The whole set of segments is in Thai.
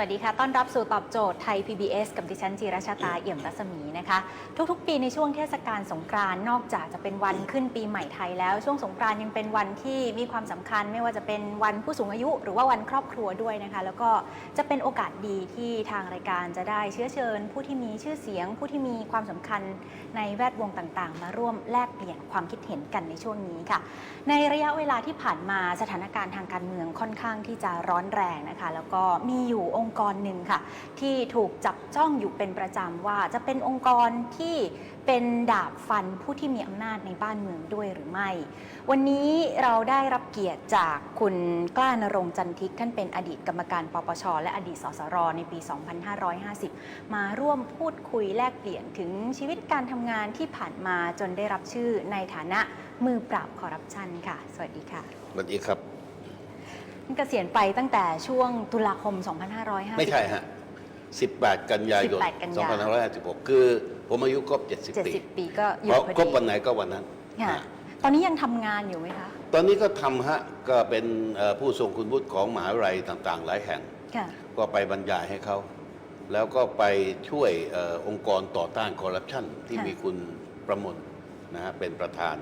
วัสดีค่ะ ต้อนรับสู่ตอบโจทย์ไทย PBS กับดิฉันจีราชาตาเอี่ยมรัศมีนะคะ ทุกๆ ปีในช่วงเทศกาลสงกรานต์นอกจากจะเป็นวันขึ้นปีใหม่ไทยแล้ว ช่วงสงกรานต์ยังเป็นวันที่มีความสำคัญ ไม่ว่าจะเป็นวันผู้สูงอายุ หรือว่าวันครอบครัวด้วยนะคะ แล้วก็จะเป็นโอกาสดีที่ทางรายการจะได้เชื้อเชิญ ผู้ที่มีชื่อเสียง ผู้ที่มีความสำคัญในแวดวงต่างๆ มาร่วมแลกเปลี่ยนความคิดเห็นกันในช่วงนี้ค่ะ ในระยะเวลาที่ผ่านมาสถานการณ์ทางการเมืองค่อนข้างที่จะร้อนแรงนะคะ แล้วก็มีอยู่ององค์กรหนึ่งค่ะ ที่ถูกจับจ้องอยู่เป็นประจำว่าจะเป็นองค์กรที่เป็นดาบฟันผู้ที่มีอำนาจในบ้านเมืองด้วยหรือไม่ วันนี้เราได้รับเกียรติจากคุณกล้านรงจันทิกท่านเป็นอดีตกรรมการปปช และอดีตสสรในปี 2550 มาร่วมพูดคุยแลกเปลี่ยนถึงชีวิตการทำงานที่ผ่านมาจนได้รับชื่อในฐานะมือปราบคอร์รัปชันค่ะ สวัสดีค่ะ สวัสดีครับ เกษียณไปตั้งแต่ช่วงตุลาคม 2550 ไม่ใช่ฮะ 18 กันยายน 18กันยา2556 คือผมอายุครบ 70 ปี70 ปีก็หยุเพดราะพอครบดีวันไหนก็วันนั้นค่ะฮะตอนนี้ยังทำงานอยู่ไหมคะ ตอนนี้ก็ทำฮะ ก็เป็นเอ่อผู้ทรงคุณวุฒิของมหาวิทยาลัยต่างๆ หลายแห่งค่ะก็ไปบรรยายให้เขา แล้วก็ไปช่วยเออองค์กรต่อต้านคอร์รัปชันที่ค่ะมีคุณประมลนะฮะเป็นประธาน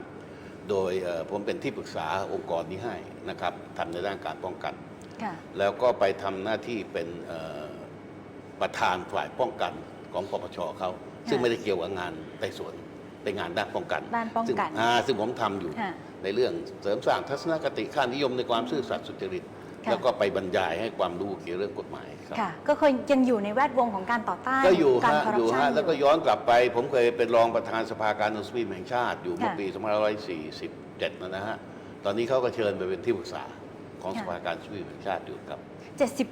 โดยเอ่อผมเป็นที่ปรึกษาองค์กรนี้ให้นะครับทำในด้านการป้องกันค่ะแล้วก็ไปทำหน้าที่เป็นเอ่อประธานฝ่ายป้องกันของปปชเขาซึ่งไม่ได้เกี่ยวกับงานไต่สวนเป็นงานด้านป้องกันด้านป้องซึ่งกันอ่าซึ่งผมทำอยู่ค่ะในเรื่องเสริมสร้างทัศนคติค่านิยมในความซื่อสัตย์สุจริต ค่ะ แล้วก็ไปบรรยายให้ความรู้เกี่ยวกับเรื่องกฎหมายครับค่ะ ก็เคยยังอยู่ในแวดวงของการต่อต้านก็อยู่การฮะคอร์อรัปยู่ชันฮะแล้วก็ย้อนกลับไป ผมเคยเป็นรองประธานสภาการเมืองสตรีแห่งชาติอยู่เมื่อค่ะปี2547นะฮะตอนนี้เขาก็เชิญไปเป็นที่ปรึกษาของค่ะ สภาการสตรีแห่งชาติอยู่ครับ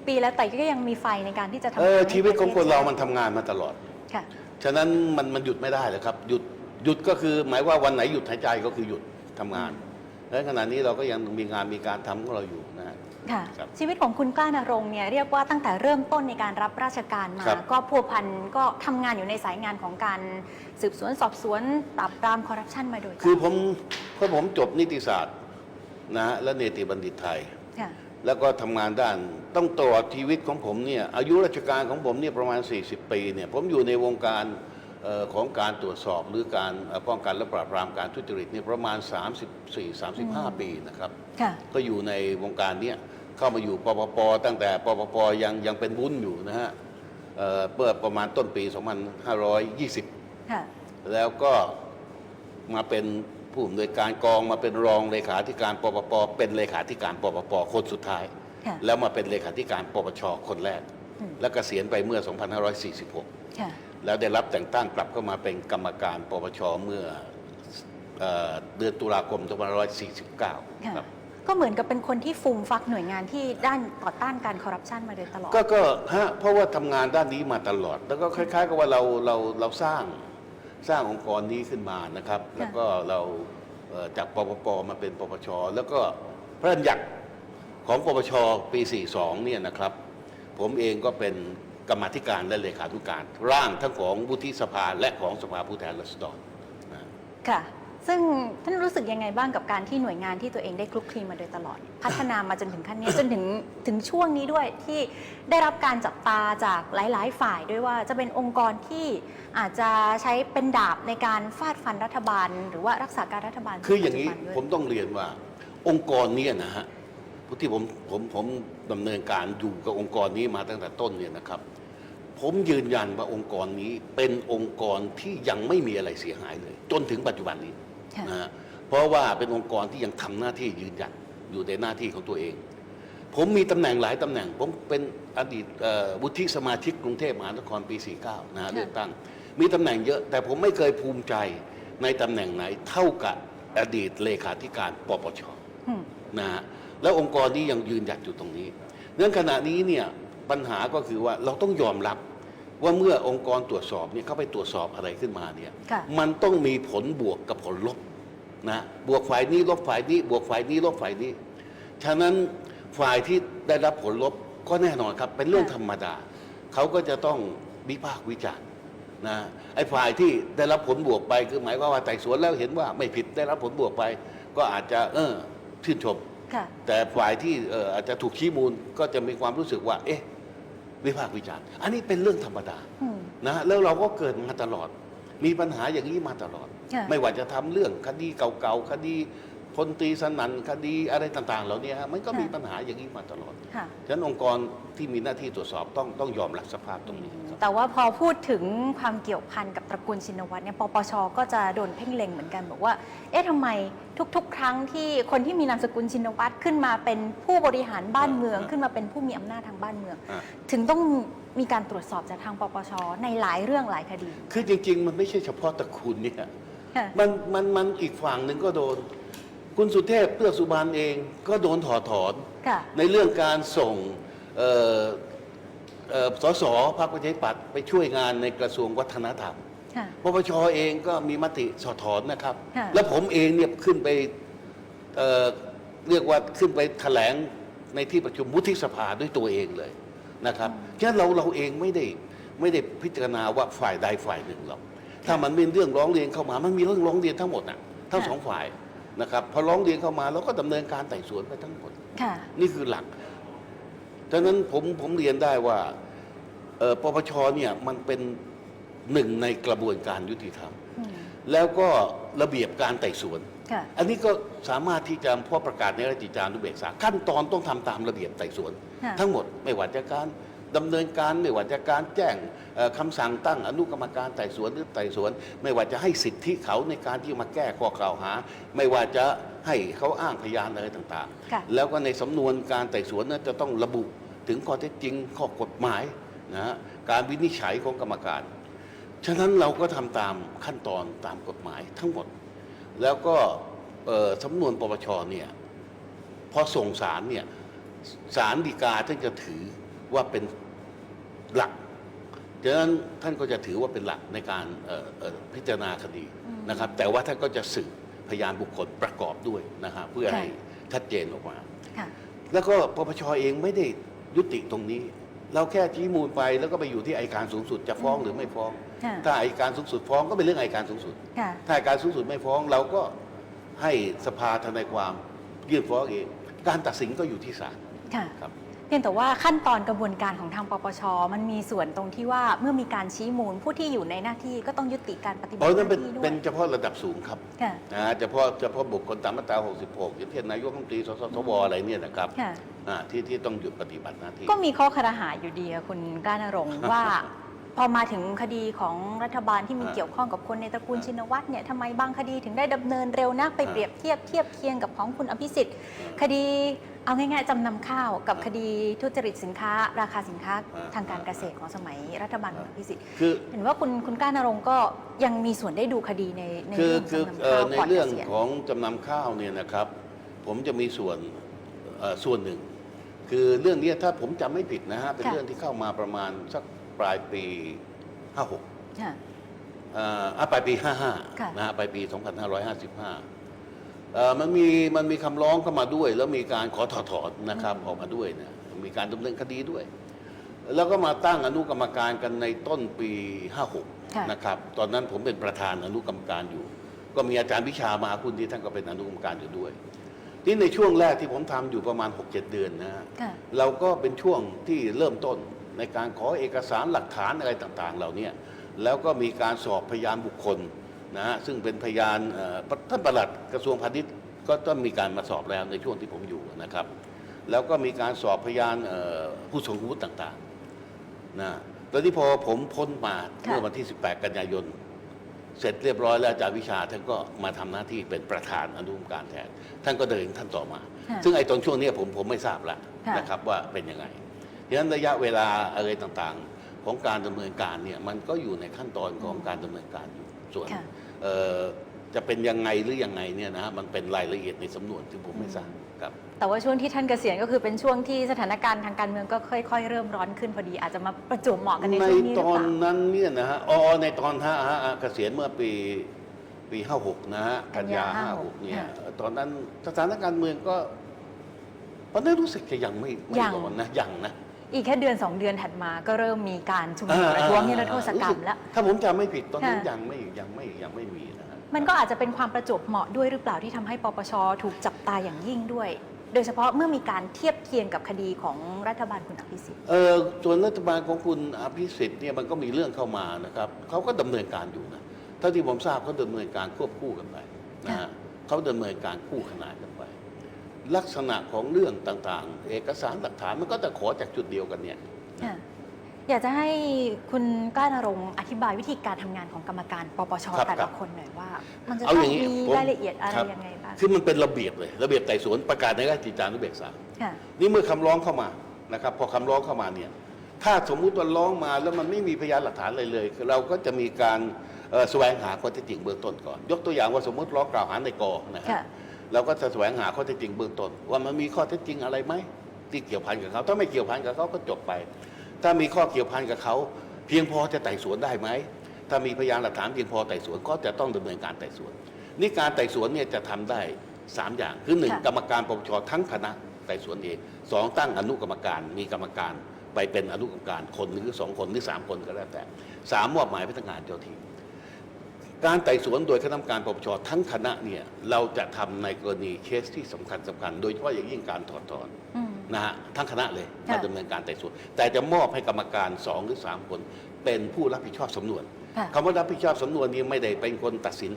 70 ปีแล้วแต่ก็ยังมีไฟในการที่จะทำเอองานชีวิตของคนเราให้มันทำงานมาตลอด ค่ะ ฉะนั้นมันมันหยุดไม่ได้เลยครับหยุดหยุดก็คือหมายว่าวันไหนหยุดหายใจก็คือหยุดทำงาน และขณะนี้เราก็ยังมีงานมีการทำของเราอยู่นะฮะ ค่ะครับ ชีวิตของคุณกล้านรงค์เนี่ยเรียกว่าตั้งแต่เริ่มต้นในการรับราชการมา ครับก็พัวพันก็ทำงานอยู่ในสายงานของการสืบสวนสอบสวนปราบปรามคอร์รัปชันมาโดยตลคืออดผมเพราะผมจบนิติศาสตร์นะฮะและเนติบัณฑิตไทย ค่ะแล้วก็ทำงานด้านต้องตลอดชีวิตของผมเนี่ยอายุราชการของผมเนี่ยประมาณ 40 ปีเนี่ยผมอยู่ในวงการเอ่อของการตรวจสอบหรือการเอ่อป้องกันและปราบปรามการทุจริตเนี่ยประมาณ 34-35 ปีนะครับ ค่ะ ก็อยู่ในวงการเนี้ย เข้ามาอยู่ปปปตั้งแต่ปปปยังยังเป็นวุ้นอยู่นะฮะเอ่อเมื่อประมาณต้นปี 2520 ค่ะ แล้วก็มาเป็นผู้อำนวยการกองมาเป็นรองเลขาธิการปปปเป็นเลขาธิการปปปคนสุดท้าย ค่ะ แล้วมาเป็นเลขาธิการปปชคนแรก อืมแล้วกเกษียณไปเมื่อ 2546 ค่ะ แล้วได้รับแต่งตั้งกลับเข้ามาเป็นกรรมการปปชเมื่อเอ่อเดือนตุลาคม 2549 ค่ะ ครับ ก็เหมือนกับเป็นคนที่ฟูมฟักหน่วยงานที่ด้านต่อต้านการคอร์รัปชันมาโดยตลอด ก็ก็ฮะเพราะว่าทำงานด้านนี้มาตลอด แล้วก็คล้ายๆกับว่าเราเราเราสร้างสร้างองค์กรนี้ขึ้นมานะครับ แล้วก็เราเอ่อจากปปปมาเป็นปปชแล้วก็พระราชบัญญัติของปปชปี 42 เนี่ยนะครับ ผมเองก็เป็นกรรมาธิการและเลขาธิการ ร่างทั้งของวุฒิสภาและของสภาผู้แทนราษฎรนะค่ะ ซึ่งท่านรู้สึกยังไงบ้างกับการที่หน่วยงานที่ตัวเองได้คลุกคลีมาโดยตลอด พัฒนามาจนถึงขั้นนี้จนถึงถึงช่วงนี้ด้วยที่ได้รับการจับตาจากหลาย ๆ ฝ่ายด้วยว่าจะเป็นองค์กรที่อาจจะใช้เป็นดาบในการฟาดฟันรัฐบาล หรือว่ารักษาการรัฐบาลคืออย่างนี้ปัจจุบัด้วยผมต้องเรียนว่าองค์กรเนี้นะฮะที่ผมผมผมดำเนินการอยู่กับองค์กรนี้มาตั้งแต่ต้นเนี่ยนะครับ ผมยืนยันว่าองค์กรนี้เป็นองค์กรที่ยังไม่มีอะไรเสียหายเลย จนถึงปัจจุบันนี้ค่ะ นะฮะเพราะว่าเป็นองค์กรที่ยังทำหน้าที่ยืนยันอยู่ในหน้าที่ของตัวเอง ผมมีตำแหน่งหลายตำแหน่ง ผมเป็นอดีตเอ่อวุฒิสมาชิกกรุงเทพมหานครปี 49 นะฮะค่ะเลือกตั้ง มีตำแหน่งเยอะ แต่ผมไม่เคยภูมิใจในตำแหน่งไหนเท่ากับอดีตเลขาธิการปปชอืมนะฮะแล้วองค์กรนี้ยังยืนหยัดอยู่ตรงนี้เนื่องขณะนี้เนี่ยปัญหาก็คือว่าเราต้องยอมรับ ว่าเมื่อองค์กรตรวจสอบเนี่ยเขาไปตรวจสอบอะไรขึ้นมาเนี่ยค่ะมันต้องมีผลบวกกับผลลบนะบวกฝ่ายนี้ลบฝ่ายนี้ บวกฝ่ายนี้ลบฝ่ายนี้ ฉะนั้นฝ่ายที่ได้รับผลลบก็แน่นอนครับ เป็นเรื่องธรรมดา เขาก็จะต้องวิพากษ์วิจารณ์นะไอ้ฝ่ายที่ได้รับผลบวกไปคือหมายความว่าไต่สวนแล้วเห็นว่าไม่ผิดได้รับผลบวกไป ก็อาจจะเออชื่นชมค่ะแต่ฝ่ายที่เอ่ออาจจะถูกชี้มูลก็จะมีความรู้สึกว่า เอ๊ะ วิพากษ์วิจารณ์ อันนี้เป็นเรื่องธรรมดาอืมนะฮะแล้วเราก็เกิดมาตลอด มีปัญหาอย่างนี้มาตลอด ค่ะ ไม่ว่าจะทำเรื่องคดีเก่าๆคดี พลตรีสนั่นคดีอะไรต่าง ๆ เหล่านี้ฮะมันก็มีปัญหาอย่างนี้มาตลอด ค่ะ ฉะนั้นองค์กรที่มีหน้าที่ตรวจสอบต้องต้องยอมรับสภาพตรงนี้ครับ แต่ว่าพอพูดถึงความเกี่ยวพันกับตระกูลชินวัตรเนี่ย ปปช ก็จะโดนเพ่งเล็งเหมือนกันบอกว่า เอ๊ะทำไมทุก ๆ ครั้งที่คนที่มีนามสกุลชินวัตรขึ้นมาเป็นผู้บริหารบ้านเมือง อ่าขึ้นมาเป็นผู้มีอำนาจทางบ้านเมือง อะถึงต้องมีการตรวจสอบจากทางปปช ในหลายเรื่องหลายคดีคือจริง ๆ มันไม่ใช่เฉพาะตระกูลเนี่ย ค่ะ มันมันมันอีกฝั่งหนึ่งก็โดน คุณสุเทพเพื่อกสุบานเองก็โดนถอดถอน ค่ะ ในเรื่องการส่งเอ่อเอ่อสสพรรคประชาธิปัตย์ไปช่วยงานในกระทรวงวัฒนธรรม ค่ะ ปปชเองก็มีมติสอดถอนนะครับ ค่ะ แล้วผมเองเนี่ยขึ้นไปเอ่อเรียกว่าขึ้นไปแถลงในที่ประชุมวุฒิสภาด้วยตัวเองเลยนะครับฉะนั้นเราเราเองไม่ได้ไม่ได้พิจารณาว่าฝ่ายใดฝ่ายหนึ่งหรอก ถ้ามันเป็นเรื่องร้องเรียนเข้ามา มันมีเรื่องร้องเรียนทั้งหมดน่ะทั้งสองฝ่าย นะครับพอร้องเรียนเข้ามาเราก็ดำเนินการไต่สวนไปทั้งหมดค่ะนี่คือหลักดังนั้นผมผมเรียนได้ว่าเอ่อปปชเนี่ยมันเป็นหนึ่งในกระบวนการยุติธรรมอืมแล้วก็ระเบียบการไต่สวนค่ะอันนี้ก็สามารถที่จะพอประกาศในราชกิจจานุเบกษาขั้นตอนต้องทำตามระเบียบไต่สวนค่ะทั้งหมดไม่ว่าจะการ ดำเนินการไม่ว่าจะการแจ้งเอ่อคำสั่งตั้งอนุกรรมการไต่สวนหรือไต่สวน ไม่ว่าจะให้สิทธิเขาในการที่มาแก้ข้อกล่าวหา ไม่ว่าจะให้เขาอ้างพยานอะไรต่างค่ะๆแล้วก็ในสำนวนการไต่สวนนั้นจะต้องระบุถึงข้อเท็จจริงข้อกฎหมายนะฮะการวินิจฉัยของกรรมการ ฉะนั้นเราก็ทำตามขั้นตอนตามกฎหมายทั้งหมด แล้วก็เอ่อสำนวนปปชเนี่ยพอส่งสารเนี่ยสารดีกาท่านจะถือว่าเป็น หลักฉะนั้นท่านก็จะถือว่าเป็นหลักในการเอ่อเอ่อพิจารณาคดีอืมนะครับ แต่ว่าท่านก็จะสืบพยานบุคคลประกอบด้วยนะฮะเพื่อค่ะให้ชัดเจนออกมาค่ะแล้วก็ปปชเองไม่ได้ยุติตรงนี้ เราแค่ชี้มูลไปแล้วก็ไปอยู่ที่อัยการสูงสุดจะฟ้องหรือไม่ฟ้องค่ะถ้าอัยการสูงสุดฟ้องก็เป็นเรื่องอัยการสูงสุดค่ะถ้าอัยการสูงสุดไม่ฟ้องเราก็ให้สภาทนายความยื่นฟ้องเอง การตัดสินก็อยู่ที่ศาลค่ะครับ เพียงแต่ว่าขั้นตอนกระบวนการของทางปปช มันมีส่วนตรงที่ว่าเมื่อมีการชี้มูลผู้ที่อยู่ในหน้าที่ก็ต้องยุติการปฏิบัเพติราะหนั้นเป็นน้าที่ด้วเป็ย นเฉพาะระดับสูงครับค่ะนะฮะเฉพาะเฉพาะบุคคลตามมาตรา 66อย่างเช่นนายกรัฐมนตรีสสสวอะไรเนี่ยนะครับค่ะ อ่าที่ที่ต้องหยุดปฏิบัติหน้าที่ ก็มีข้อคารหาอยู่ดีอะคุณกล้านรงค์ว่า พอมาถึงคดีของรัฐบาลที่มีอ่าเกี่ยวข้องกับคนในตระกูลอ่าชินวัตรเนี่ยทำไมบางคดีถึงได้ดำเนินเร็วนักไปอ่าเปรียบเทียบเทียบเคียงกับของคุณอภิสิทธิ์ คดีเอาง่ายๆจำนำข้าวกับอ่าคดีทุจริตสินค้า ราคาสินค้าอ่าทางการเกษตรของสมัยรัฐบาลคุณอภิสิทธิ์คือเห็นว่าคุณคุณกล้านรงค์ก็ยังมีส่วนได้ดูคดีในในคือเรื่องคือจำนำเอ่ข้าอวในก่อนเกเรื่องษียณของจำนำข้าวเนี่ยนะครับ ผมจะมีส่วนเอ่อส่วนหนึ่ง คือเรื่องนี้ถ้าผมจำไม่ผิดนะฮะเป็นค่ะเรื่องที่เข้ามาประมาณสัก ปลายปี 56ค่ะเอ่ออะปลายปี ค่ะ 55นะฮะปลายปี 2555เอ่อมันมีมันมีคำร้องเข้ามาด้วย แล้วมีการขอถอดถอนนะครับออกมาด้วยนะมีการดำเนินคดีด้วย แล้วก็มาตั้งอนุกรรมการกันในต้นปี56ค่ะนะครับ ตอนนั้นผมเป็นประธานอนุกรรมการอยู่ ก็มีอาจารย์วิชามาคุณที่ท่านก็เป็นอนุกรรมการอยู่ด้วยที่ในช่วงแรกที่ผมทำอยู่ประมาณ 6-7 เดือนนะฮะ ค่ะ เราก็เป็นช่วงที่เริ่มต้น ในการขอเอกสารหลักฐานอะไรต่างๆ เหล่าเนี้ยแล้วก็มีการสอบพยานบุคคลนะฮะซึ่งเป็นพยานเอ่อท่านประหลัดกระทรวงพาณิชย์ก็ต้องมีการมาสอบแล้วในช่วงที่ผมอยู่นะครับ แล้วก็มีการสอบพยานเอ่อผู้ทรงวุฒิต่างๆนะตอนที่พอผมพ้นมาค่ะเมื่อวันที่ 18 กันยายน เสร็จเรียบร้อยแล้วอาจารย์วิชาท่านก็มาทำหน้าที่เป็นประธานอนุกรรมการแทน ท่านก็เดินท่านต่อมาค่ะซึ่งไอ้ตอนช่วงเนี้ยผมผมไม่ทราบละค่ะนะครับว่าเป็นยังไง ดังนั้นระยะเวลาอะไรต่างๆ ของการดำเนินการเนี่ยมันก็อยู่ในขั้นตอนของการดำเนินการอยู่ส่วนค่ะเอ่อจะเป็นยังไงหรือยังไงเนี่ยนะมันเป็นรายละเอียดในสำนวนที่ผมไม่ทราบครับแต่ว่าช่วงที่ท่านเกษียณก็คือเป็นช่วงที่สถานการณ์ทางการเมืองก็ค่อย ๆ เริ่มร้อนขึ้นพอดี อาจจะมาประจวบเหมาะกันในในช่วงนี้หตรืออเปนล่านั้นเนี่ยนะฮะอ๋อในตอนฮะฮะฮะเกษียณเมื่อปีปีห้าหกนะฮะกักันนยายาห้าหกเนี่ยค่ะตอนนั้นสถานการณ์เมืองก็ตอนนั้นรู้สึกจะยังไม่ไม่ยังร้อนนะยังนะ อีกแค่เดือน 2 เดือนถัดมาก็เริ่มมีการชุมนุมประท้วงนิรโทษกรรมแล้ว ถ้าผมจำไม่ผิดตอนนั้นค่ะยังไม่ยังไม่ยังไม่มีนะฮะมันก็อาจจะเป็นความประจวบเหมาะด้วยหรือเปล่าที่ทำให้ปปชถูกจับตาอย่างยิ่งด้วย โดยเฉพาะเมื่อมีการเทียบเคียงกับคดีของรัฐบาลคุณอภิสิทธิ์เออส่วนรัฐบาลของคุณอภิสิทธิ์เนี่ยมันก็มีเรื่องเข้ามานะครับเขาก็ดำเนินการอยู่นะเท่าที่ผมทราบเขาดำเนินการควบคู่กันไปนะค่ะฮะเขาดำเนินการคู่ขนานกันไป ลักษณะของเรื่องต่างๆ เอกสารหลักฐานมันก็จะขอจากจุดเดียวกันเนี่ย ค่ะอยากจะให้คุณกล้านรงค์อธิบายวิธีการทำงานของกรรมการปปชครับแต่ครัละบคนหน่อยว่า มันจะเอาต้อองย่างนี้มีผมรายละเอียดอะไรครับ ยังไงบ้างคือมันเป็นระเบียบเลย ระเบียบไต่สวนประกาศในราชกิจจานุเบกษา ค่ะ นี่เมื่อคำร้องเข้ามานะครับ พอคำร้องเข้ามาเนี่ย ถ้าสมมุติว่าร้องมาแล้วมันไม่มีพยานหลักฐานอะไรเลยคือเราก็จะมีการเอ่อแสวงหาข้อเท็จจริงเบื้องต้นก่อน ยกตัวอย่างว่าสมมติร้องกล่าวหาในกอนะครัค่ะบ เราก็จะแสวงหาข้อเท็จจริงเบื้องต้นว่ามันมีข้อเท็จจริงอะไรไหมที่เกี่ยวพันกับเขา ถ้าไม่เกี่ยวพันกับเขาก็จบไป ถ้ามีข้อเกี่ยวพันกับเขา เพียงพอจะไต่สวนได้ไหมถ้ามีพยานหลักฐานเพียงพอไต่สวนก็จะต้องดำเนินการไต่สวนนี่การไต่สวนเนี่ยจะทำได้สามอย่างคือหนึ่งค่ะกรรมการปปชทั้งคณะไต่สวนเองสองตั้งอนุกรรมการมีกรรมการไปเป็นอนุกรรมการคนหรือสองคนหรือสามคนก็แล้วแต่สามมอบหมายพนักงานเจ้าที่ การไต่สวนโดยคณะกรรมการปปชทั้งคณะเนี่ยเราจะทำในกรณีเคสที่สำคัญสำคัญ โดยเฉพาะอย่างยิ่งการถอดถอนอืมนะฮะทั้งคณะเลยค่ะมาดำเนินการไต่สวน แต่จะมอบให้กรรมการสองหรือสามคน เป็นผู้รับผิดชอบสำนวนค่ะคำว่ารับผิดชอบสำนวนนี้ไม่ได้เป็นคนตัดสิน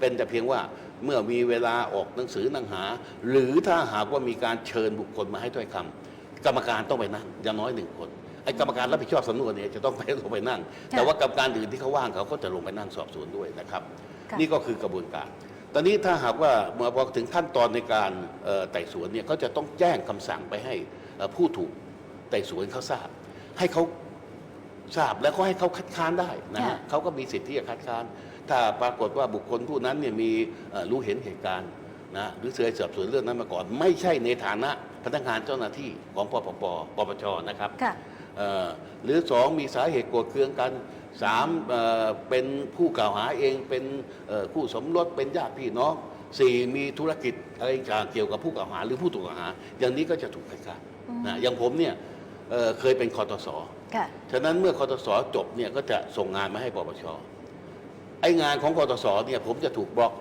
เป็นแต่เพียงว่าเมื่อมีเวลาออกหนังสือหนังหา หรือถ้าหากว่ามีการเชิญบุคคลมาให้ถ้อยคำกรรมการต้องไปนั่งอย่างน้อยหนึ่งคน ไอ้กรรมการรับผิดชอบสำนวนเนี่ยจะต้องไปลงไปนั่ง แต่ว่ากรรมการอื่นที่เขาว่างเขาก็จะลงไปนั่งสอบสวนด้วยนะครับ ค่ะ นี่ก็คือกระบวนการ ตอนนี้ถ้าหากว่าเมื่อพอถึงขั้นตอนในการเอ่อไต่สวนเนี่ยเขาจะต้องแจ้งคำสั่งไปให้เอ่อผู้ถูกไต่สวนเขาทราบ ให้เขาทราบแล้วก็ให้เขาคัดค้านได้นะฮะค่ะ เขาก็มีสิทธิ์ที่จะคัดค้าน ถ้าปรากฏว่าบุคคลผู้นั้นเนี่ยมีเอ่อรู้เห็นเหตุการณ์นะหรือเคยสอบสวนเรื่องนั้นมาก่อน ไม่ใช่ในฐานะพนักงานเจ้าหน้าที่ของปปปปปชนะครับ ค่ะเอ่อ หรือสองมีสาเหตุโกรธเคืองกันสามเอ่อเป็นผู้กล่าวหาเองเป็นเอ่อคู่สมรสเป็นญาติพี่น้องสี่มีธุรกิจอะไรต่างเกี่ยวกับผู้กล่าวหาหรือผู้ถูกกล่าวหา อย่างนี้ก็จะถูกคัดค้านอืมนะอย่างผมเนี่ยเอ่อเคยเป็นคอตสค่ะฉะนั้นเมื่อคอตสจบเนี่ยก็จะส่งงานมาให้ปปชไอ้งานของคอตสเนี่ยผมจะถูกบล็อก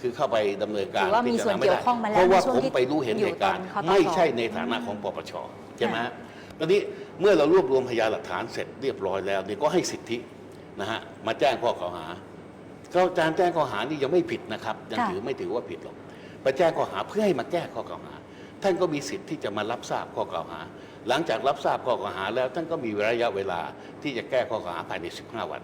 คือเข้าไปดำเนินการถือว่ามีส่วนเกี่ยวข้องมาแล้วเพราะว่าในช่วงผมที่ไปรู้เห็นเหตุการณ์อยู่ตอนคตสไม่ใช่ในฐานะของปปชใช่ไหมฮะ ตอนนี้เมื่อเรารวบรวมพยานหลักฐานเสร็จเรียบร้อยแล้วเนี่ยก็ให้สิทธินะฮะมาแจ้งข้อกล่าวหาก็การแจ้งข้อหานี่ยังไม่ผิดนะครับยังถือไม่ถือว่าผิดหรอกไปแจ้งข้อหาเพื่อให้มาแก้ข้อกล่าวหา ท่านก็มีสิทธิ์ที่จะมารับทราบข้อกล่าวหา หลังจากรับทราบข้อกล่าวหาแล้ว ท่านก็มีระยะเวลาที่จะแก้ข้อกล่าวหาภายใน 15 วัน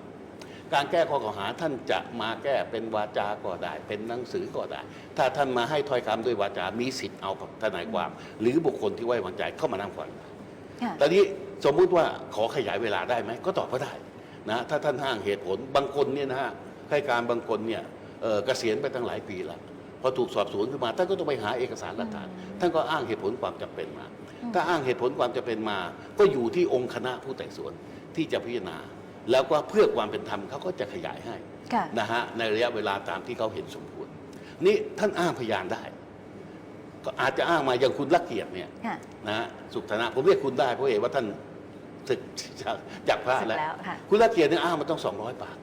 การแก้ข้อกล่าวหาท่านจะมาแก้เป็นวาจาก็ได้ เป็นหนังสือก็ได้ ถ้าท่านมาให้ถ้อยคำด้วยวาจา มีสิทธิ์เอาทนายความ หรือบุคคลที่ไว้วางใจเข้ามานั่งฟัง ค่ะ ตอนนี้สมมุติว่าขอขยายเวลาได้ไหมก็ตอบว่าได้นะถ้าท่านห้างเหตุผลบางคนเนี่ยนะฮะให้การบางคนเนี่ยเอ่อเกษียณไปตั้งหลายปีแล้วพอถูกสอบสวนขึ้นมาท่านก็ต้องไปหาเอกสารหลักฐานอืมท่านก็อ้างเหตุผลความจำเป็นมาอืมถ้าอ้างเหตุผลความจำเป็นมา ก็อยู่ที่องค์คณะผู้ไต่สวนที่จะพิจารณา แล้วก็เพื่อความเป็นธรรมเขาก็จะขยายให้ค่ะ นะฮะในระยะเวลาตามที่เขาเห็นสมควรนี่ท่านอ้างพยานได้ ก็อาจจะอ้างมาอย่างคุณลักเกียรติเนี่ยค่ะนะฮะสุขธนะผมเรียกคุณได้เพราะเห็นว่าท่านศึกจากจากพระเสร็จแล้ว แล้วค่ะคุณละเกียรติเนี่ยอ้างมาต้องสองร้อยปาก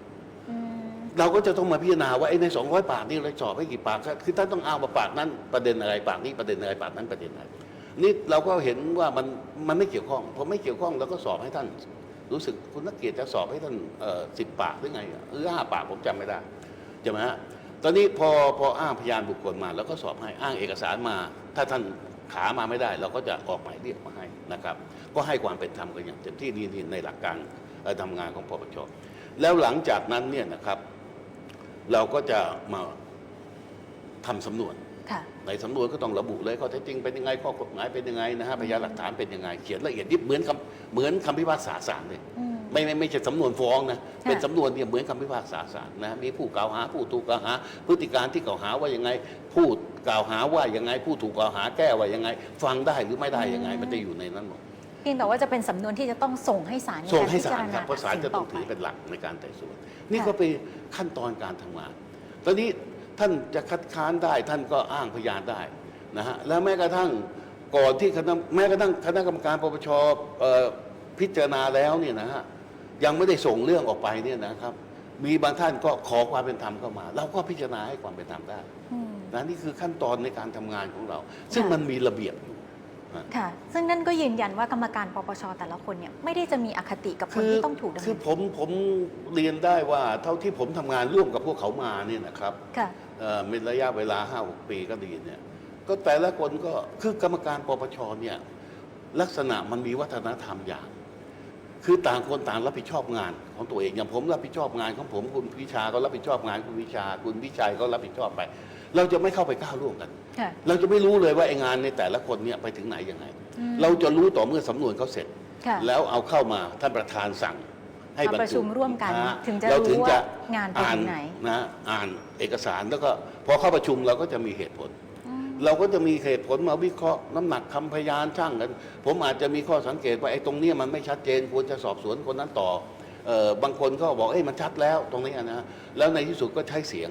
อืมเราก็จะต้องมาพิจารณาว่าไอ้ในสองร้อยปากนี่เราสอบให้กี่ปากครับคือท่านต้องอ้างมาปากนั้นประเด็นอะไรปากนี้ประเด็นอะไรปากนั้นประเด็นอะไรนี่เราก็เห็นว่ามันมันไม่เกี่ยวข้องพอไม่เกี่ยวข้องเราก็สอบให้ท่าน รู้สึกคุณละเกียรติจะสอบให้ท่านสิบปากหรือไงหรือห้าปากผมจำไม่ได้ใช่ไหมฮะ ตอนนี้พอพออ้างพยานบุคคลมาเราก็สอบให้อ้างเอกสารมา ถ้าท่านขามาไม่ได้ เราก็จะออกหมายเรียกมาให้นะครับ ก็ให้ความเป็นธรรมกันอย่างเต็มที่นี่นี่ในหลักการเอ่อทำงานของปปชแล้วหลังจากนั้นเนี่ยนะครับ เราก็จะมาทำสำนวนค่ะในสำนวนก็ต้องระบุเลยข้อเท็จจริงเป็นยังไงข้อกฎหมายเป็นยังไงนะฮะพยานหลักฐานเป็นยังไงเขียนละเอียดยิบเหมือนคำเหมือนคำพิพากษาศาลเลยอืม ไม่ไม่ไม่ใช่สำนวนฟ้องนะค่ะเป็นสำนวนเนี่ยเหมือนคำพิพากษาศาลนะมีผู้กล่าวหาผู้ถูกกล่าวหา พฤติการที่กล่าวหาว่ายังไงผู้กล่าวหาว่ายังไง ผู้ถูกกล่าวหาแก้ว่ายังไง ฟังได้หรือไม่ได้ยังไงมันจะอยู่ในนั้นหมดเพียงแต่ว่าจะเป็นสำนวนที่จะต้องส่งให้ศาลนส่งให้กศาลพิครับณเพราะศาลจะต้องถือตัดสินเป็นหลักในการไต่สวนนี่ก็เป็นขั้นตอนการทำงาน ตอนนี้ท่านจะคัดค้านได้ท่านก็อ้างพยานได้นะฮะแล้วแม้กระทั่งก่อนที่คณะแม้กระทั่งคณะกรรมการปปชเอ่อพิจารณาแล้วเนี่ยนะฮะ ยังไม่ได้ส่งเรื่องออกไปเนี่ยนะครับ มีบางท่านก็ขอความเป็นธรรมเข้ามาเราก็พิจารณาให้ความเป็นธรรมได้อืม นะนี่คือขั้นตอนในการทำงานของเรา ซึ่งค่ะ มันมีระเบียบอยู่ ค่ะ ซึ่งนั่นก็ยืนยันว่ากรรมการปปชแต่ละคนเนี่ยไม่ได้จะมีอคติกับคนที่ต้องถูกดำคืเนิอนผมผมเรียนได้ว่าเท่าที่ผมทำงานร่วมกับพวกเขามาเนี่ยนะครับค่ะ เอ่อเป็นระยะเวลาห้าหกปีก็ดีเนี่ยก็แต่ละคนก็คือกรรมการปปชเนี่ยลักษณะมันมีวัฒนธรรมอย่าง คือต่างคนต่างรับผิดชอบงานของตัวเองอย่างผมรับผิดชอบงานของผมคุณวิชาก็รับผิดชอบงานคุณวิชา คุณวิชัยก็รับผิดชอบไป เราจะไม่เข้าไปก้าวร่วมกัน ค่ะ เราจะไม่รู้เลยว่าไอ้งานในแต่ละคนเนี่ยไปถึงไหนยังไง อืม เราจะรู้ต่อเมื่อสำนวนเขาเสร็จ ค่ะ แล้วเอาเข้ามาท่านประธานสั่งให้บรรมาประชุจุมร่วมกันฮถึงจะเรารู้ถึงจะว่างานไปอ่านถึงไหนนะอ่านเอกสารแล้วก็พอเข้าประชุมเราก็จะมีเหตุผลอืม เราก็จะมีเหตุผลมาวิเคราะห์น้ำหนักคำพยานช่างกัน ผมอาจจะมีข้อสังเกตว่าไอ้ตรงเนี้ยมันไม่ชัดเจนควรจะสอบสวนคนนั้นต่อเออบางคนก็บอกเอ้ยมันชัดแล้วตรงนี้นะ แล้วในที่สุดก็ใช้เสียง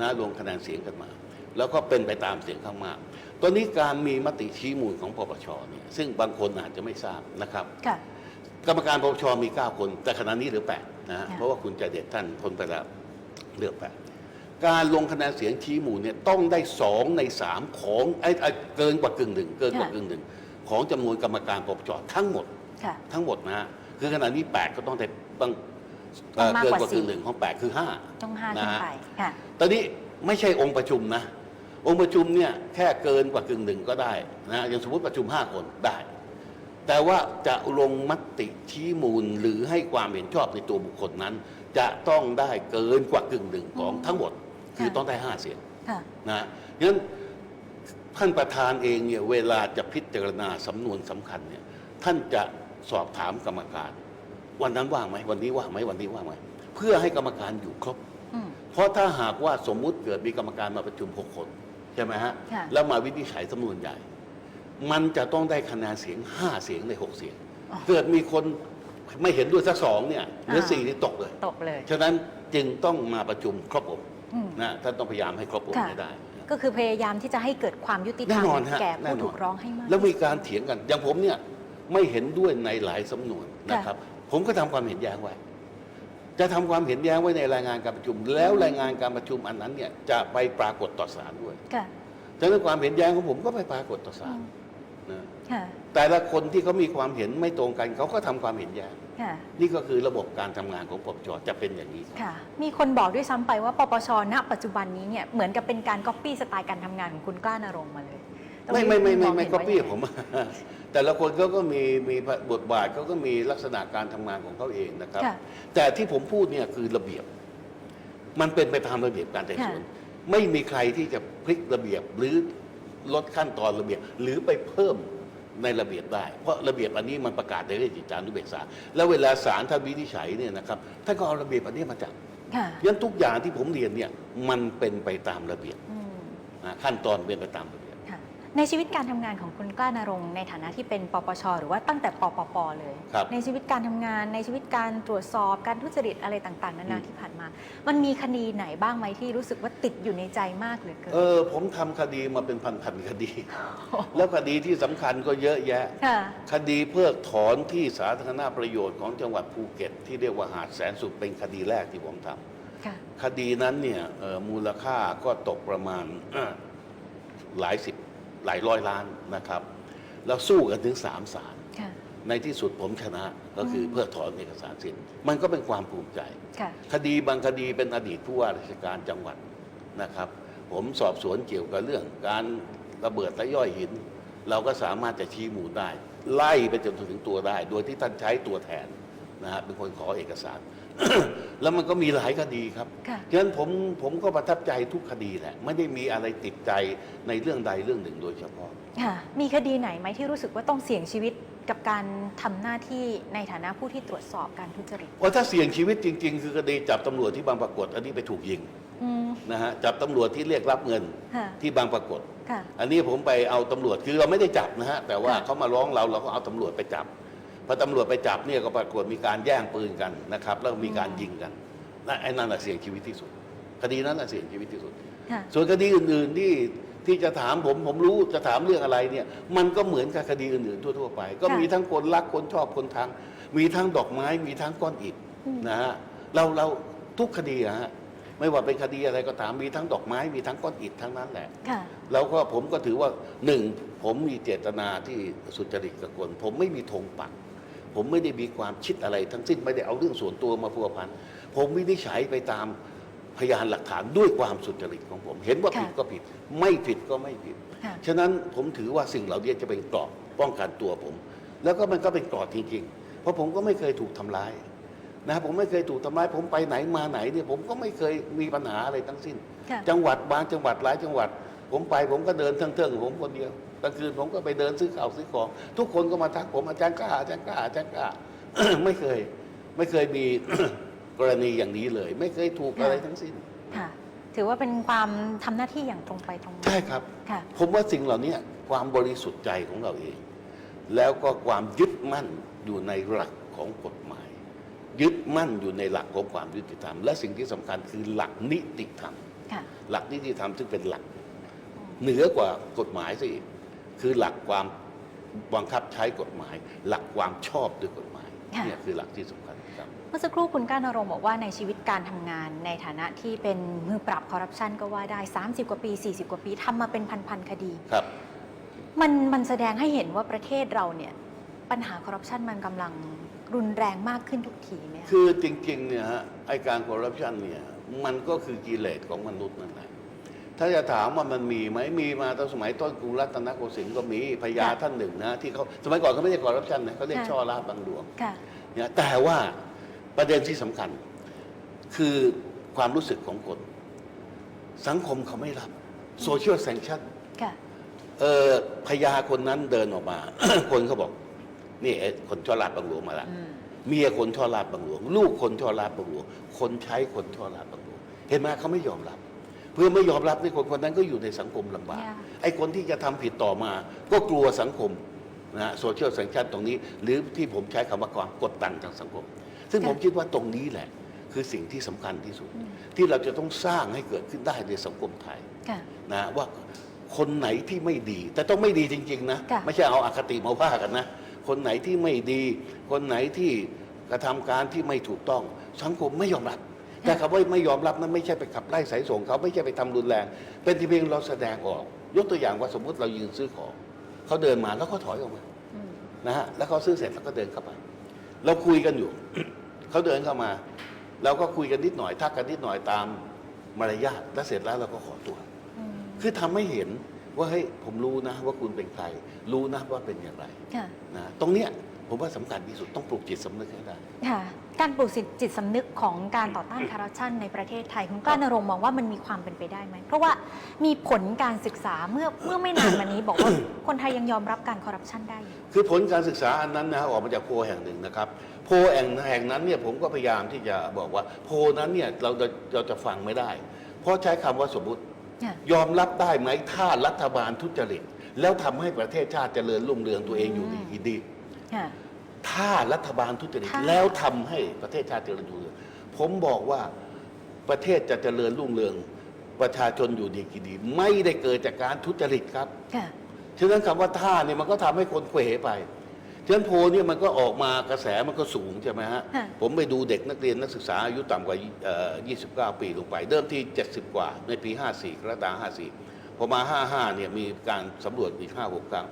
นะลงคะแนนเสียงกันมา แล้วก็เป็นไปตามเสียงข้างมากตอนนี้การมีมติชี้มูลของปปชเนี่ยซึ่งบางคนอาจจะไม่ทราบนะครับค่ะ กรรมการปปชมี 9 คน แต่ขณะนี้เหลือ8นะฮะค่ะเพราะว่าคุณใจเด็ดท่านพ้นไปแล้วเหลือ8 การลงคะแนนเสียงชี้หมู่เนี่ยต้องได้2ใน3ของไอ้ไอ้เกินกว่ากึ่งหนึ่งเกินกว่ากึ่งหนึ่งของจำนวนกรรมการปปชทั้งหมดค่ะ ทั้งหมดนะฮะคือขณะนี้8ก็ต้องได้ต้องต้องมากเกินกว่ากว่ากึ่งสี่หนึ่งของ8คือ5ต้องห้านะขึ้นฮะไปค่ะ ตอนนี้ไม่ใช่องค์ประชุมนะ องค์ประชุมเนี่ยแค่เกินกว่ากึ่งหนึ่งก็ได้นะอย่างสมมติประชุม 5 คนได้ แต่ว่าจะลงมติชี้มูลหรือให้ความเห็นชอบในตัวบุคคลนั้น จะต้องได้เกินกว่ากึ่งหนึ่งของทั้งหมด คือค่ะต้องได้ 5 เสียงค่ะนะงั้นท่านประธานเองเนี่ยเวลาจะพิจารณาสำนวนสำคัญเนี่ยท่านจะสอบถามกรรมการ วันนั้นว่างไหมวันนี้ว่างไหมวันนี้ว่างไหมเพื่อให้กรรมการอยู่ครบอืมเพราะถ้าหากว่าสมมุติเกิดมีกรรมการมาประชุม6คนใช่ไหมฮะค่ะแล้วมาวินิจฉัยสำนวนใหญ่ มันจะต้องได้คะแนนเสียง5เสียงใน6เสียงอ๋อเกิดมีคนไม่เห็นด้วยสักสองเนี่ยเหลืออ่าสี่นี่ตกเลยตกเลย ฉะนั้นจึงต้องมาประชุมครบองค์ อืม นะท่านต้องพยายามให้ครบองค์ค่ะ ให้ได้ ก็คือพยายามที่จะให้เกิดความยุติธรรแน่มนอนฮะแก่แน่ผู้นอนถูกร้องให้มาก แล้วมีที่สุดการเถียงกัน อย่างผมเนี่ยไม่เห็นด้วยในหลายสำนวนนะครับ ผมก็ทำความเห็นแย้งไว้ จะทำความเห็นแย้งไว้ในรายงานการประชุม แล้วรายงานการประชุมอันนั้นเนี่ยจะไปปรากฏต่อศาลด้วยค่ะ ฉะนั้นความเห็นแย้งของผมก็ไปปรากฏต่อศาลนะ ค่ะแต่ละคนที่เขามีความเห็นไม่ตรงกันเขาก็ทำความเห็นแย้งค่ะนี่ก็คือระบบการทำงานของปปชจะเป็นอย่างนี้ครับ ค่ะ มีคนบอกด้วยซ้ำไปว่าปปชณปัจจุบันนี้เนี่ยเหมือนกับเป็นการก๊อปปี้สไตล์การทำงานของคุณกล้านรงค์มาเลยตรงไม่นี้ไม่ไม่ไม่งไม่เห็นก็ว่าปี้ยังงผม แต่ละคนเขาก็มีมีบทบาทเขาก็มีลักษณะการทำงานของเขาเองนะครับ ค่ะ แต่ที่ผมพูดเนี่ยคือระเบียบ มันเป็นไปตามระเบียบการไต่สวน ไม่มีใครที่จะพลิกระเบียบหรือลดขั้นตอนระเบียบ หรือไปเพิ่ม ในระเบียบได้ เพราะระเบียบอันนี้มันประกาศในราชกิจจานุเบกษา แล้วเวลาศาลท่านวินิจฉัยเนี่ยนะครับท่านก็เอาระเบียบอันนี้มาจับค่ะยันทุกอย่างที่ผมเรียนเนี่ยมันเป็นไปตามระเบียบอืมนะขั้นตอนเป็นไปตามระเบียบค่ะ ในชีวิตการทำงานของคุณกล้านรงค์ในฐานะที่เป็นปปช หรือว่าตั้งแต่ปปปเลย ครับ ในชีวิตการทำงานในชีวิตการตรวจสอบการทุจริตอะไรต่างๆ นานาอืมที่ผ่านมา มันมีคดีไหนบ้างไหมที่รู้สึกว่าติดอยู่ในใจมากเหลือเกินเออ ผมทำคดีมาเป็นพันๆคดี แล้วคดีที่สำคัญก็เยอะแยะ ค่ะ คดีเพิกถอนที่สาธารณประโยชน์ของจังหวัดภูเก็ต ที่เรียกว่าหาดแสนสุขเป็นคดีแรกที่ผมทำ ค่ะ คดีนั้นเนี่ยเอ่อมูลค่าก็ตกประมาณเอ่อหลายสิบ หลายร้อยล้านนะครับ แล้วสู้กันถึงสามศาลค่ะ ในที่สุดผมชนะก็คืออม เพิกถอนเอกสารสิทธิ์มันก็เป็นความภูมิใจ ค่ะ คดีบางคดีเป็นอดีตผู้ว่าราชการจังหวัดนะครับ ผมสอบสวนเกี่ยวกับเรื่องการระเบิดและย่อยหิน เราก็สามารถจะชี้มูลได้ ไล่ไปจนถึงตัวได้ โดยที่ท่านใช้ตัวแทนนะฮะเป็นคนขอเอกสาร แล้วมันก็มีหลายคดีครับค่ะ ฉะนั้นผมผมก็ประทับใจทุกคดีแหละ ไม่ได้มีอะไรติดใจในเรื่องใดเรื่องหนึ่งโดยเฉพาะ ค่ะมีคดีไหนไหมที่รู้สึกว่าต้องเสี่ยงชีวิตกับการทำหน้าที่ในฐานะผู้ที่ตรวจสอบการทุจริตเพราะถ้าเสี่ยงชีวิตจริง ๆ คือคดีจับตำรวจที่บางปรากฏอันนี้ไปถูกยิงอืมนะฮะจับตำรวจที่เรียกรับเงินค่ะที่บางปรากฏ ค่ะ อันนี้ผมไปเอาตำรวจคือเราไม่ได้จับนะฮะแต่ว่าค่ะ เขามาร้องเราเราก็เอาตำรวจไปจับ พอตำรวจไปจับเนี่ยก็ปรากฏมีการแย่งปืนกันนะครับ แล้วมีการยิงกันและไอ้นั่นแหะเสี่ยงชีวิตที่สุด คดีนั้นแหะเสี่ยงชีวิตที่สุด ค่ะส่วนคดีอื่นๆที่ที่จะถามผมผมรู้จะถามเรื่องอะไรเนี่ย มันก็เหมือนกับคดีอื่นๆทั่วๆไป ก็ค่ะมีทั้งคนรักคนชอบคนทังมีทั้งดอกไม้มีทั้งก้อนอิฐอืม นะฮะเราเราทุกคดีอะฮะไม่ว่าเป็นคดีอะไรก็ตามมีทั้งดอกไม้มีทั้งก้อนอิฐทั้งนั้นแหละ ค่ะ แล้วก็ผมก็ถือว่าหนึ่งผมมีเจตนาที่สุจริตกับคนผมไม่มีธงปัก ผมไม่ได้มีความคิดอะไรทั้งสิ้นไม่ได้เอาเรื่องส่วนตัวมาพัวพันผมวินิจฉัยไปตามพยานหลักฐานด้วยความสุจริตของผม เห็นว่าค่ะผิดก็ผิด ไม่ผิดก็ไม่ผิดค่ะฉะนั้นผมถือว่าสิ่งเหล่านี้จะเป็นกรอบป้องกันตัวผม แล้วก็มันก็เป็นกรอบจริงๆ เพราะผมก็ไม่เคยถูกทำร้ายนะผมไม่เคยถูกทำร้าย ผมไปไหนมาไหนเนี่ยผมก็ไม่เคยมีปัญหาอะไรทั้งสิ้นค่ะจังหวัดบางจังหวัดหลายจังหวัด ผมไปผมก็เดินเทิงๆผมคนเดียว กลางคืนผมก็ไปเดินซื้อข้าวซื้อของ ทุกคนก็มาทักผมอาจารย์กล้าอาจารย์กล้าอาจารย์กล้าไม่เคย ไม่เคยมีกรณีอย่างนี้เลย ไม่เคยถูกอะไรทั้งสิ้นค่ะ ถือว่าเป็นความทำหน้าที่อย่างตรงไปตรงมาใช่ครับค่ะผมว่าสิ่งเหล่านี้ความบริสุทธิ์ใจของเราเอง แล้วก็ความยึดมั่นอยู่ในหลักของกฎหมาย ยึดมั่นอยู่ในหลักของความยุติธรรม และสิ่งที่สำคัญคือหลักนิติธรรมค่ะหลักนิติธรรมซึ่งเป็นหลัก เหนือกว่ากฎหมายซะอีก คือหลักความบังคับใช้กฎหมาย หลักความชอบด้วยกฎหมายค่ะเนี่ยคือหลักที่สำคัญครับเมื่อสักครู่คุณก้านรงค์บอกว่าในชีวิตการทำงาน ในฐานะที่เป็นมือปราบคอร์รัปชันก็ว่าได้ 30 กว่าปี 40 กว่าปีทำมาเป็นพันๆคดีครับมันมันแสดงให้เห็นว่าประเทศเราเนี่ยปัญหาคอร์รัปชันมันกำลังรุนแรงมากขึ้นทุกทีไหมคะคือจริงๆเนี่ยฮะไอการคอร์รัปชันเนี่ยมันก็คือกิเลสของมนุษย์นั่นแหละ ถ้าจะถามว่ามันมีไหมมีมาตั้งสมัยต้นกรุงรัตนโกสินทร์ก็มีพญาท่านหนึ่งนะที่เขาสมัยก่อนเขาไม่เรียกคอร์รัปชันนะเขาเรียกช่อราบบางหลวงค่ะเนี่ยแต่ว่าประเด็นที่สำคัญ คือความรู้สึกของคน สังคมเขาไม่รับโซเชียลแซงชั่น ค่ะ เออพญาคนนั้นเดินออกมา คนเขาบอก นี่ไอ้คนช่อราบบางหลวงมาละอืม เมียคนช่อราบบางหลวง ลูกคนช่อราบบางหลวง คนใช้คนช่อราบบางหลวง เห็นไหมเขาไม่ยอมรับ เพื่อไม่ยอมรับในคนคนนั้นก็อยู่ในสังคมลำบากยากไอ้คนที่จะทำผิดต่อมา ก็กลัวสังคมนะโซเชียลสังชันตรงนี้ หรือที่ผมใช้คำว่าความกดดันทางสังคม ซึ่งผมคิดว่าตรงนี้แหละ คือสิ่งที่สำคัญที่สุดอืมที่เราจะต้องสร้างให้เกิดขึ้นได้ในสังคมไทย ค่ะ นะว่าคนไหนที่ไม่ดี แต่ต้องไม่ดีจริง ๆ นะ ค่ะ ไม่ใช่เอาอาคติมาว่ากันนะ คนไหนที่ไม่ดี คนไหนที่กระทำการที่ไม่ถูกต้อง สังคมไม่ยอมรับ แต่คำว่าไม่ยอมรับนั้นไม่ใช่ไปขับไล่สายส่งเขาไม่ใช่ไปทำรุนแรง เป็นที่เพียงเราแสดงออก ยกตัวอย่างว่าสมมติเรายืนซื้อของเขาเดินมาแล้วเขาถอยออกมาอืมนะฮะแล้วเขาซื้อเสร็จแล้วก็เดินเข้าไป เราคุยกันอยู่เขาเดินเข้ามาเราก็คุยกันนิดหน่อยทักกันนิดหน่อยตามมารยาทแล้วเสร็จแล้วเราก็ขอตัวอืมคือทำให้เห็นว่าเฮ้ยผมรู้นะว่าคุณเป็นใคร รู้นะว่าเป็นอย่างไรค่ะนะตรงเนี้ย ผมว่าสำคัญที่สุดต้องปลูกจิตสำนึกให้ได้ ค่ะการปลูกจิตสำนึกของการต่อต้านคอร์รัปชันในประเทศไทย คุณกล้านรงค์มองว่ามันมีความเป็นไปได้ไหม เพราะว่ามีผลการศึกษาเมื่อเมื่อไม่นานมานี้บอกว่า คนไทยยังยอมรับการคอร์รัปชันได้อยู่คือผลการศึกษาอันนั้นนะออกมาจากโพลแห่งหนึ่งนะครับ โพลแห่งแห่งนั้นเนี่ยผมก็พยายามที่จะบอกว่า โพลนั้นเนี่ยเราจะเราจะฟังไม่ได้ เพราะใช้คำว่าสมมติ ค่ะยอมรับได้ไหมถ้ารัฐบาลทุจริต แล้วทำให้ประเทศชาติเจริญรุ่งเรืองตัวเองอยู่ดีกินดี ค่ะ ถ้ารัฐบาลทุจริตถ้าแล้วทำให้ประเทศชาติเจริญรุ่งเรืองผมบอกว่าประเทศจะเจริญรุ่งเรือง ประชาชนอยู่ดีกินดี ไม่ได้เกิดจากการทุจริตครับ ค่ะ ฉะนั้นคำว่าท่าเนี่ยมันก็ทำให้คนเขวไป ฉะนั้นโพลเนี่ยมันก็ออกมากระแสมันก็สูงใช่ไหมฮะ ค่ะ ผมไปดูเด็กนักเรียนนักศึกษาอายุต่ำกว่าเอ่อ29 ปีลงไปเดิมที่ 70 กว่าในปี 54กรกฎาคม54 พอมา 55 เนี่ยมีการสำรวจอีก 5 6 ครั้ง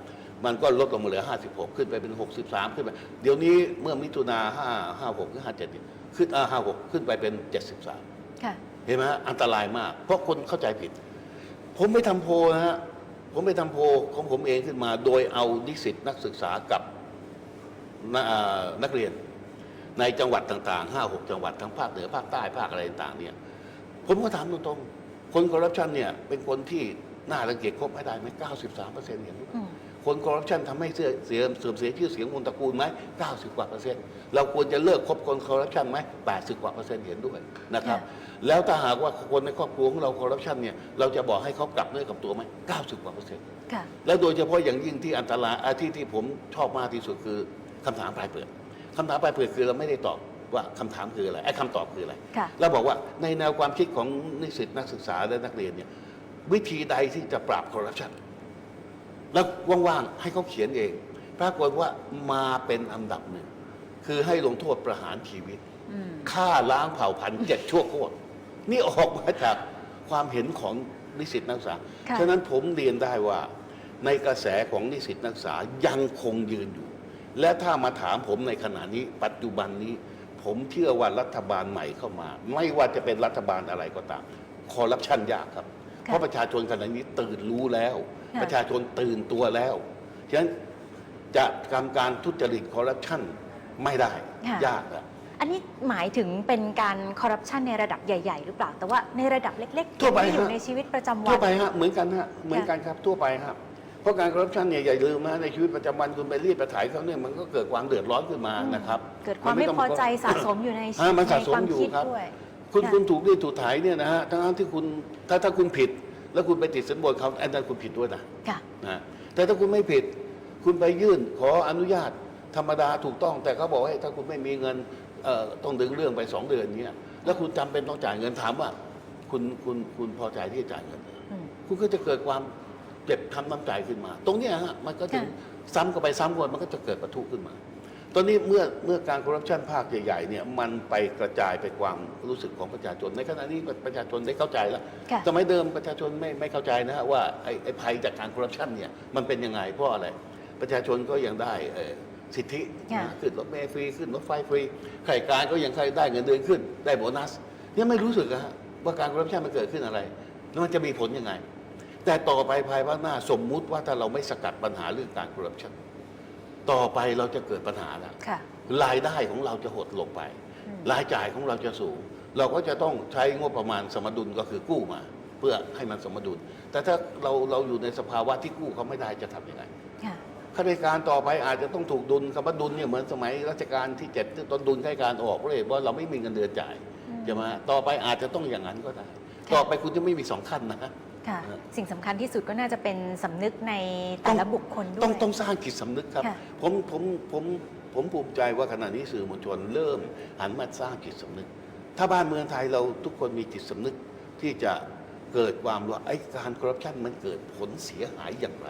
มันก็ลดลงมาเหลือ 56 ขึ้นไปเป็น 63 ขึ้นไป เดี๋ยวนี้เมื่อมิถุนา5 56หรือ57เนี่ยขึ้นอ่า56 ขึ้นไปเป็น 73 ค่ะ เห็นไหมฮะอันตรายมาก เพราะคนเข้าใจผิด ผมไปทำโพลนะฮะ ผมไปทำโพลของผมเองขึ้นมา โดยเอานิสิตนักศึกษากับนอ่านักเรียนในจังหวัดต่างๆ 5 6 จังหวัดทั้งภาคเหนือภาคใต้ภาคอะไรต่างๆเนี่ย ผมก็ถามตรงๆ คนคอร์รัปชันเนี่ยเป็นคนที่น่ารังเกียจคบไม่ได้ไหม93เปอร์เซ็นต์เห็นด้วยอืม คนคอร์รัปชันทำให้เสื่อเสียเสื่อมเสียชื่อเสียงวงตระกูลไหม90 กว่าเปอร์เซ็นต์เราควรจะเลิกคบคนคอร์รัปชันไหม80 กว่าเปอร์เซ็นต์เห็นด้วยนะครับค่ะแล้วถ้าหากว่าคนในครอบครัวของเราคอร์รัปชันเนี่ยเราจะบอกให้เขากลับเนื้อกลับตัวไหม90 กว่าเปอร์เซ็นต์ค่ะแล้วโดยเฉพาะอย่างยิ่งที่อันตรายอาที่ที่ผมชอบมากที่สุดคือคำถามปลายเปิดคำถามปลายเปิดคือเราไม่ได้ตอบว่าคำถามคืออะไรไอ้คำตอบคืออะไรค่ะเราบอกว่าในแนวความคิดของนิสิตนักศึกษาและนักเรียนเนี่ยวิธีใดที่จะปราบคอร์รัปชัน แล้วว่างๆให้เขาเขียนเอง ปรากฏว่ามาเป็นอันดับหนึ่ง คือให้ลงโทษประหารชีวิตอืมฆ่าล้างเผ่าพันธุ์เจ็ดชั่วโคตรนี่ออกมาจากความเห็นของนิสิตนักศึกษา ค่ะ ฉะนั้นผมเรียนได้ว่า ในกระแสของนิสิตนักศึกษายังคงยืนอยู่ และถ้ามาถามผมในขณะนี้ ปัจจุบันนี้ ผมเชื่อว่ารัฐบาลใหม่เข้ามา ไม่ว่าจะเป็นรัฐบาลอะไรก็ตามคอร์รัปชันยากครับ เพราะประชาชนขณะนี้ตื่นรู้แล้วค่ะ ประชาชนตื่นตัวแล้วฉะนั้นจะทำการทุจริตคอร์รัปชันไม่ได้ค่ะยากอะอันนี้หมายถึงเป็นการคอร์รัปชันในระดับใหญ่ ๆ หรือเปล่า แต่ว่าในระดับเล็กๆทั่วไปที่อยู่ฮะในชีวิตประจำวัทั่วนไปฮะเหมือนกันฮะเหมือนกันครับทั่วไปครับเพราะการคอร์รัปชันเนี่ยอย่าลืมนะในชีวิตประจำวันคุณไปรีดไปถ่ายเขาเนี่ยมันก็เกิดความเดือดร้อนขึ้นมานะครับ เกิดความไม่พอใจสะสมอยู่ในอ่ามันสะสมในควาอยู่คิดครับด้วยคุณค่ะคุณถูกรีดถูกถ่ายเนี่ยนะฮะทั้งๆที่คุณถ้าถ้าคุณผิด แล้วคุณไปติดสินบนเขาอันนั้นคุณผิดด้วยนะค่ะ นะแต่ถ้าคุณไม่ผิด คุณไปยื่นขออนุญาตธรรมดาถูกต้อง แต่เขาบอกให้ถ้าคุณไม่มีเงินเอ่อต้องดึงเรื่องไปสองเดือนเนี้ยแล้วคุณจำเป็นต้องจ่ายเงินถามว่า คุณคุณคุณพอใจที่จะจ่ายเงินอืม คุณก็จะเกิดความเจ็บช้ำน้ำใจขึ้นมา ตรงเนี้ยฮะมันก็ถึงค่ะซ้ำกันไปซ้ำกันมันก็จะเกิดประทุขึ้นมา ตอนนี้เมื่อเมื่อการคอร์รัปชันภาคใหญ่ๆเนี่ยมันไปกระจายไปความรู้สึกของประชาชน ในขณะนี้ประชาชนได้เข้าใจแล้วค่ะสมัยเดิมประชาชนไม่ไม่เข้าใจนะฮะว่าไอ้ไอ้ภัยจากการคอร์รัปชันเนี่ยมันเป็นยังไงเพราะอะไร ประชาชนก็ยังได้เอ่อสิทธิค่ะนะขึ้นรถเมล์ฟรีขึ้นรถไฟฟรีใครการก็ยังใครได้เงินเดือนขึ้น ได้โบนัสยังไม่รู้สึกอะฮะว่าการคอร์รัปชันมันเกิดขึ้นอะไร แล้วมันจะมีผลยังไง แต่ต่อไปภายภาคหน้าสมมุติว่าถ้าเราไม่สกัดปัญหาเรื่องการคอร์รัปชัน ต่อไปเราจะเกิดปัญหาแล้วค่ะ รายได้ของเราจะหดลงไป อืม รายจ่ายของเราจะสูง เราก็จะต้องใช้งบประมาณสมดุลก็คือกู้มา เพื่อให้มันสมดุล แต่ถ้าเราเราอยู่ในสภาวะที่กู้เขาไม่ได้จะทำยังไง ค่ะ ข้าราชการต่อไปอาจจะต้องถูกดุลคำว่าดุลเนี่ยเหมือนสมัยรัชกาลที่เจ็ดที่ต้นดุลข้าราชการออกเลยว่าเราไม่มีเงินเดือนจ่ายอืมใช่ไหมต่อไปอาจจะต้องอย่างนั้นก็ได้ต่อไปคุณจะไม่มีสองขั้นนะฮะ ค่ะเออสิ่งสำคัญที่สุดก็น่าจะเป็นสำนึกในแต่ละบุคคลด้วย ต้องต้องสร้างจิตสำนึกครับ ค่ะ ผมผมผมผมภูมิใจว่าขณะนี้สื่อมวลชนเริ่มหันมาสร้างจิตสำนึก ถ้าบ้านเมืองไทยเราทุกคนมีจิตสำนึกที่จะเกิดความว่าไอ้การคอร์รัปชันมันเกิดผลเสียหายอย่างไร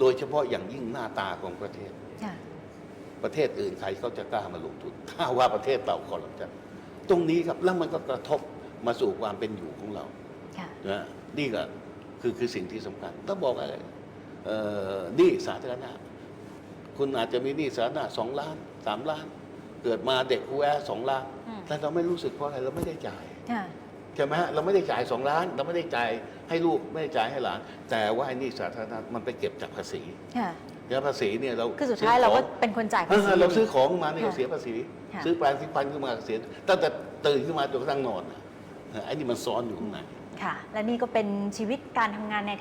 โดยเฉพาะอย่างยิ่งหน้าตาของประเทศ ค่ะ ประเทศอื่นใครเขาจะกล้ามาลงทุน ถ้าว่าประเทศเราคอร์รัปชันตรงนี้ครับแล้วมันก็กระทบมาสู่ความเป็นอยู่ของเรา ค่ะ นะนี่ก็ คือคือสิ่งที่สำคัญ ต้องบอกอะไรเอ่อหนี่สาธารณะ คุณอาจจะมีหนี้สาธารณะสองล้านสามล้าน เกิดมาเด็กกูแอสองล้านอืมแต่เราไม่รู้สึกเพราะอะไรเราไม่ได้จ่ายค่ะใช่ไหมฮะเราไม่ได้จ่ายสองล้าน เราไม่ได้จ่ายให้ลูกไม่ได้จ่ายให้หลาน แต่ว่าไอ้หนี่สาธารณะมันไปเก็บจากภาษีค่ะแล้วภาษีเนี่ยเราคือสุดท้ายเราก็เป็นคนจ่ายเอภาษีอเราซื้อของมาเนี่ยค่ะเราเสียภาษีค่ะซื้อแปรงสีฟันขึ้นมาก็เสียตั้งแต่ตื่นขึ้นมาจนกระทั่งนอนน่ะเออไอ้นี่มันซ้อนอยู่ข้างใน ค่ะ และนี่ก็เป็นชีวิตการทำงานใน